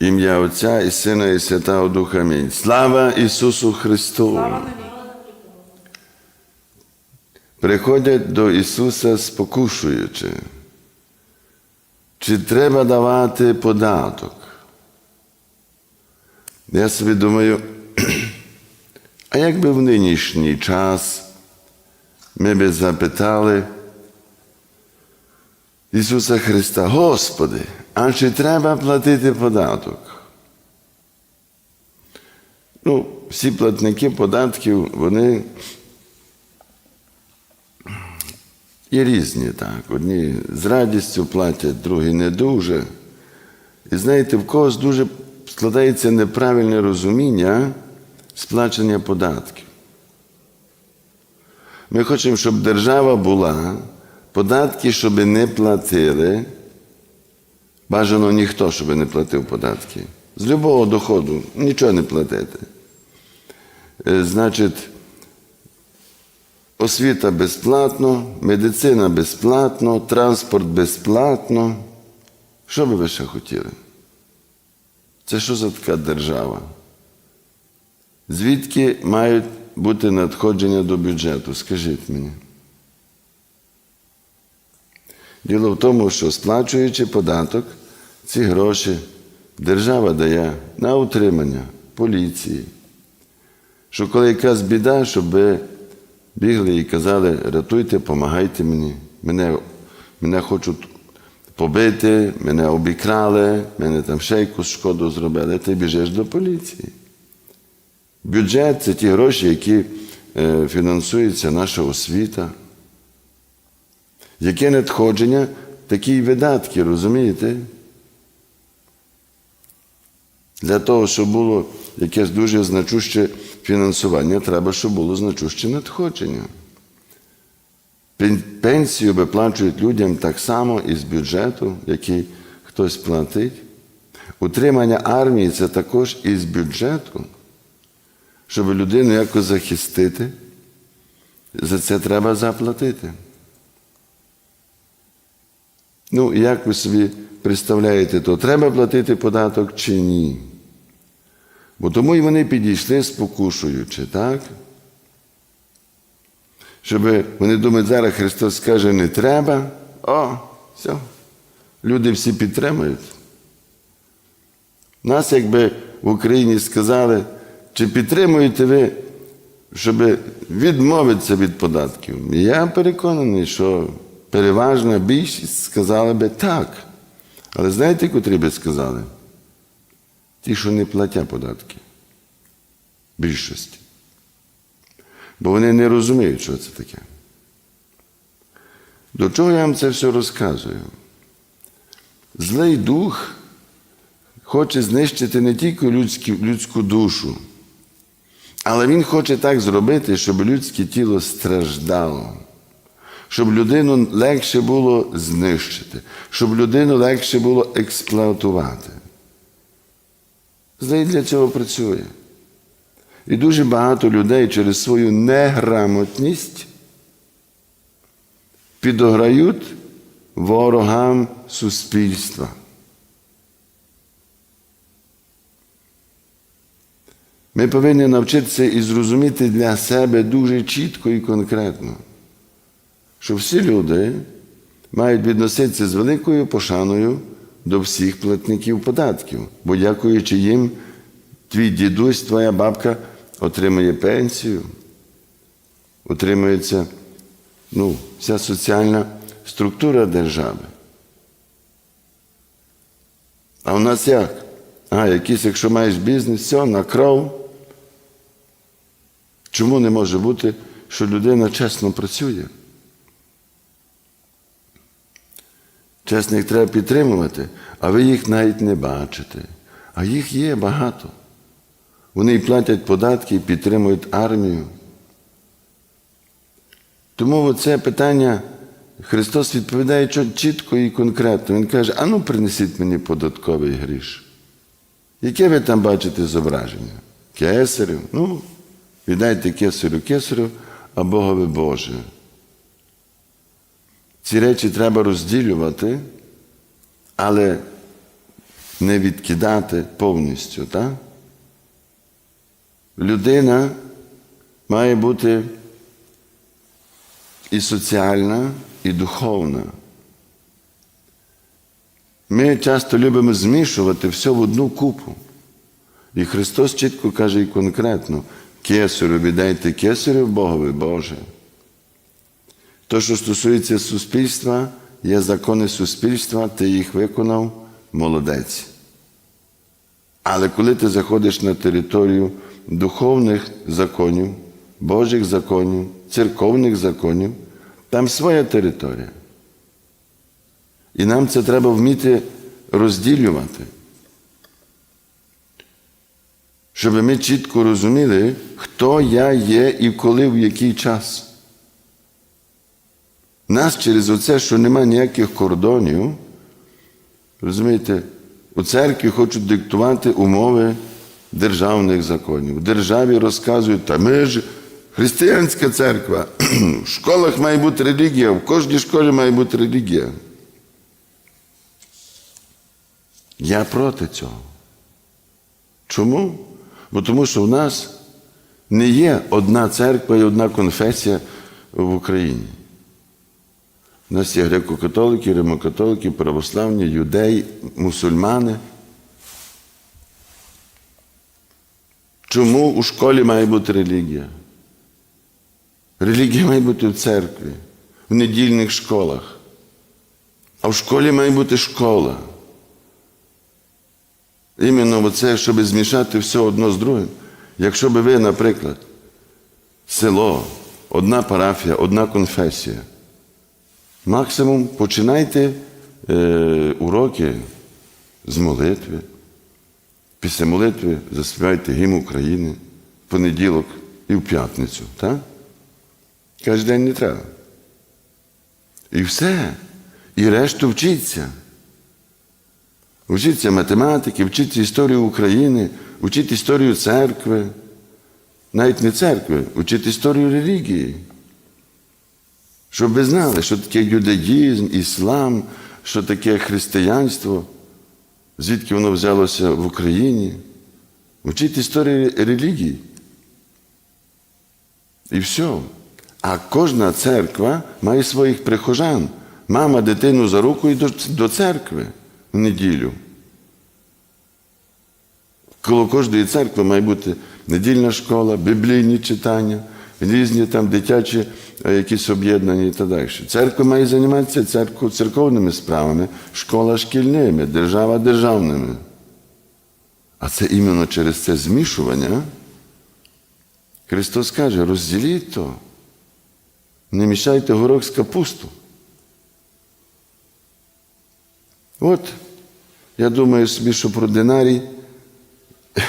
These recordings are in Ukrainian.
Ім'я Отця і Сина, і Святого Духа. Амінь. Слава Ісусу Христу! Приходять до Ісуса спокушуючи, чи треба давати податок. Я собі думаю, а як би в нинішній час ми би запитали Ісуса Христа, Господи, а чи треба платити податок? Ну, всі платники податків, вони є різні, так. Одні з радістю платять, другі не дуже. І знаєте, в когось дуже складається неправильне розуміння сплачення податків. Ми хочемо, щоб держава була, податки, щоб не платили. Бажано ніхто, щоб не платив податки. З любого доходу нічого не платити. Е, Значить, освіта безплатно, медицина безплатно, транспорт безплатно. Що би ви ще хотіли? Це що за така держава? Звідки мають бути надходження до бюджету? Скажіть мені. Діло в тому, що сплачуючи податок, ці гроші держава дає на утримання поліції. Що коли якась біда, щоб бігли і казали, рятуйте, допомагайте мені. Мене, мене хочуть побити, мене обікрали, мене там ще якусь шкоду зробили, ти біжиш до поліції. Бюджет це ті гроші, які е, фінансується наша освіта. Яке надходження, такі й видатки, розумієте? Для того, щоб було якесь дуже значуще фінансування, треба, щоб було значуще надходження. Пен- Пенсію виплачують людям так само із бюджету, який хтось платить. Утримання армії це також із бюджету. Щоб людину якось захистити, за це треба заплатити. Ну, як ви собі представляєте, то треба платити податок чи ні? Бо тому і вони підійшли спокушуючи, так? Щоб вони думають, зараз Христос скаже, не треба, о, все, люди всі підтримують. Нас, якби в Україні сказали, чи підтримуєте ви, щоб відмовитися від податків? Я переконаний, що переважна більшість сказала би так. Але знаєте, котрі би сказали? Ті, що не платять податки. Більшості. Бо вони не розуміють, що це таке. До чого я вам це все розказую? Злий дух хоче знищити не тільки людську, людську душу, але він хоче так зробити, щоб людське тіло страждало, щоб людину легше було знищити, щоб людину легше було експлуатувати. Злий для цього працює. І дуже багато людей через свою неграмотність підограють ворогам суспільства. Ми повинні навчитися і зрозуміти для себе дуже чітко і конкретно, що всі люди мають відноситися з великою пошаною до всіх платників податків, бо дякуючи їм, твій дідусь, твоя бабка отримує пенсію, отримується ну, вся соціальна структура держави. А у нас як? А, якийсь, якщо маєш бізнес, все, на кров. Чому не може бути, що людина чесно працює? Чесних треба підтримувати, а ви їх навіть не бачите. А їх є багато. Вони і платять податки, і підтримують армію. Тому це питання Христос відповідає чітко і конкретно. Він каже: а ну принесіть мені податковий гріш. Яке ви там бачите зображення? Кесарів? Ну, віддайте кесарю кесарю, а Богові Боже. Ці речі треба розділювати, але не відкидати повністю. Так? Людина має бути і соціальна, і духовна. Ми часто любимо змішувати все в одну купу. І Христос чітко каже і конкретно: кесарю віддайте кесарю Богові Боже. То, що стосується суспільства, є закони суспільства, ти їх виконав, молодець. Але коли ти заходиш на територію духовних законів, Божих законів, церковних законів, там своя територія. І нам це треба вміти розділювати. Щоб ми чітко розуміли, хто я є і коли, в який час. Нас через оце, що немає ніяких кордонів, розумієте, у церкві хочуть диктувати умови державних законів. В державі розказують, та ми ж християнська церква, в школах має бути релігія, в кожній школі має бути релігія. Я проти цього. Чому? Бо тому що в нас не є одна церква і одна конфесія в Україні. У нас є греко-католики, римокатолики, православні, юдеї, мусульмани. Чому у школі має бути релігія? Релігія має бути в церкві, в недільних школах. А в школі має бути школа. Іменно оце, щоб змішати все одно з другим. Якщо би ви, наприклад, село, одна парафія, одна конфесія, максимум починайте е, уроки з молитви. Після молитви заспівайте гімн України в понеділок і в п'ятницю. так? Кожен день не треба. І все. І решту вчіться. Вчіться математики, вчіться історію України, вчіть історію церкви, навіть не церкви, вчіть історію релігії. Щоб ви знали, що таке юдаїзм, іслам, що таке християнство, звідки воно взялося в Україні. Вчіть історію релігії. І все. А кожна церква має своїх прихожан. Мама дитину за руку і до, церкви в неділю. Коло кожної церкви має бути недільна школа, біблійні читання, різні там дитячі е, якісь об'єднання і так далі. Церква має займатися церкв, церковними справами, школа шкільними, держава державними. А це іменно через це змішування. Христос каже, розділіть то, не мішайте горох з капусту. От, я думаю собі, що про динарій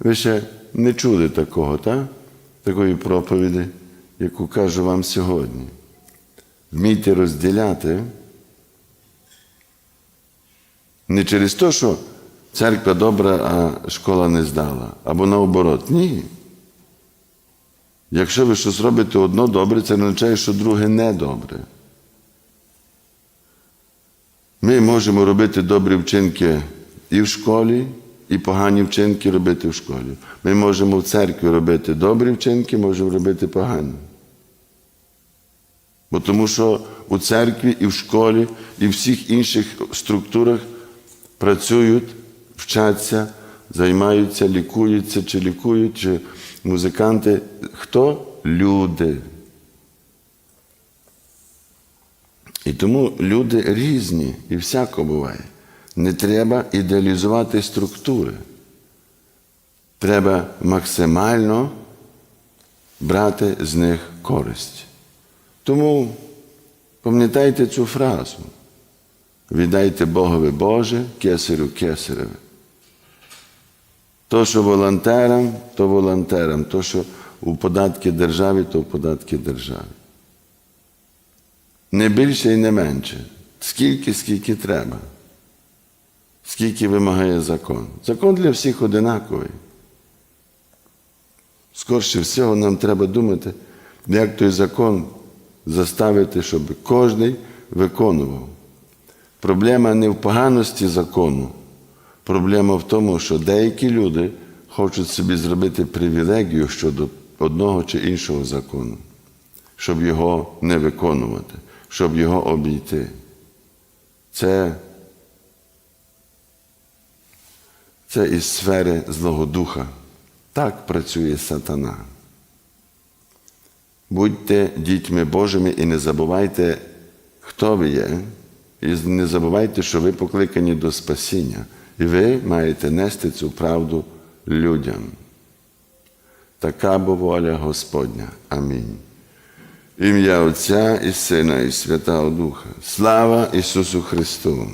ви ще не чули такого, так? Такої проповіді, яку кажу вам сьогодні. Вмійте розділяти не через те, що церква добра, а школа не здала, або наоборот. Ні. Якщо ви щось робите одно добре, це не означає, що друге не добре. Ми можемо робити добрі вчинки і в школі, і погані вчинки робити в школі. Ми можемо в церкві робити добрі вчинки, можемо робити погані. Бо тому що у церкві і в школі, і в всіх інших структурах працюють, вчаться, займаються, лікуються, чи лікують, чи музиканти. Хто? Люди. І тому люди різні і всяко буває. Не треба ідеалізувати структури. Треба максимально брати з них користь. Тому пам'ятайте цю фразу. Віддайте Богові Боже, кесарю кесареве. То, що волонтерам, то волонтерам, то, що у податки державі, то в податки державі. Не більше і не менше. Скільки, скільки треба. Скільки вимагає закон. Закон для всіх одинаковий. Скорше всього, нам треба думати, як той закон заставити, щоб кожен виконував. Проблема не в поганості закону, Проблема в тому, що деякі люди хочуть собі зробити привілегію щодо одного чи іншого закону, щоб його не виконувати, щоб його обійти. Це, це із сфери Злого Духа. Так працює сатана. Будьте дітьми Божими і не забувайте, хто ви є, і не забувайте, що ви покликані до спасіння, і ви маєте нести цю правду людям. Така бо воля Господня. Амінь. Ім'я Отця і Сина, і Святого Духа. Слава Ісусу Христу!